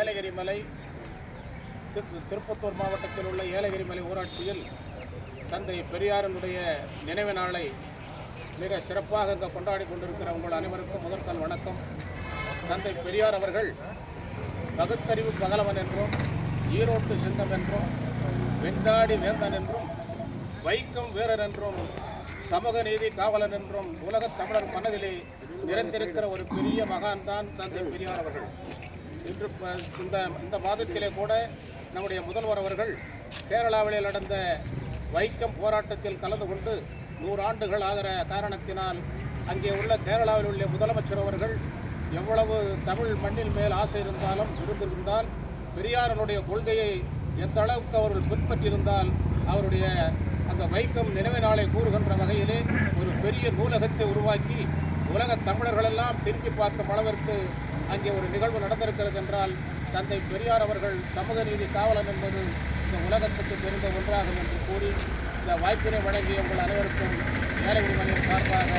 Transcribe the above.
ஏலகிரி மலை திருப்பத்தூர் மாவட்டத்தில் உள்ள ஏலகிரி மலை ஊராட்சியில் தந்தை பெரியாரனுடைய நினைவு நாளை மிக சிறப்பாக இங்கே கொண்டாடி கொண்டிருக்கிற உங்கள் அனைவருக்கும் முதற்கண் வணக்கம். தந்தை பெரியார் அவர்கள் பகுத்தறிவு பகலவன் என்றும் ஈரோட்டு சிந்தம் என்றும் வெண்டாடி வேந்தன் என்றும் வைக்கம் வீரர் என்றும் சமூக நீதி காவலன் என்றும் உலகத் தமிழர் மனதிலே நிறைந்திருக்கிற ஒரு பெரிய மகான் தான் தந்தை பெரியார் அவர்கள். இன்று இந்த இந்த மாதத்திலே கூட நம்முடைய முதல்வர் அவர்கள் கேரளாவிலே நடந்த வைக்கம் போராட்டத்தில் கலந்து கொண்டு நூறு ஆண்டுகள் ஆகிற காரணத்தினால் அங்கே உள்ள கேரளாவில் உள்ள முதலமைச்சர் அவர்கள் எவ்வளவு தமிழ் மண்ணின் மேல் ஆசை இருந்தாலும் இருந்திருந்தால் பெரியாரனுடைய கொள்கையை எந்த அளவுக்கு அவர்கள் பின்பற்றியிருந்தால் அவருடைய அந்த வைக்கம் நினைவு நாளை கூறுகின்ற வகையிலே பெரிய நூலகத்தை உருவாக்கி உலக தமிழர்களெல்லாம் திரும்பி பார்க்கும் அளவிற்கு அங்கே ஒரு நிகழ்வு நடந்திருக்கிறது என்றால் தந்தை பெரியார் அவர்கள் சமூக நீதி காவலன் என்பது இந்த உலகத்துக்கு தெரிந்த ஒன்றாகும் என்று கூறி இந்த வாய்ப்பினை வழங்கிய உங்கள் அனைவருக்கும் ஏலகிரி மலையின் சார்பாக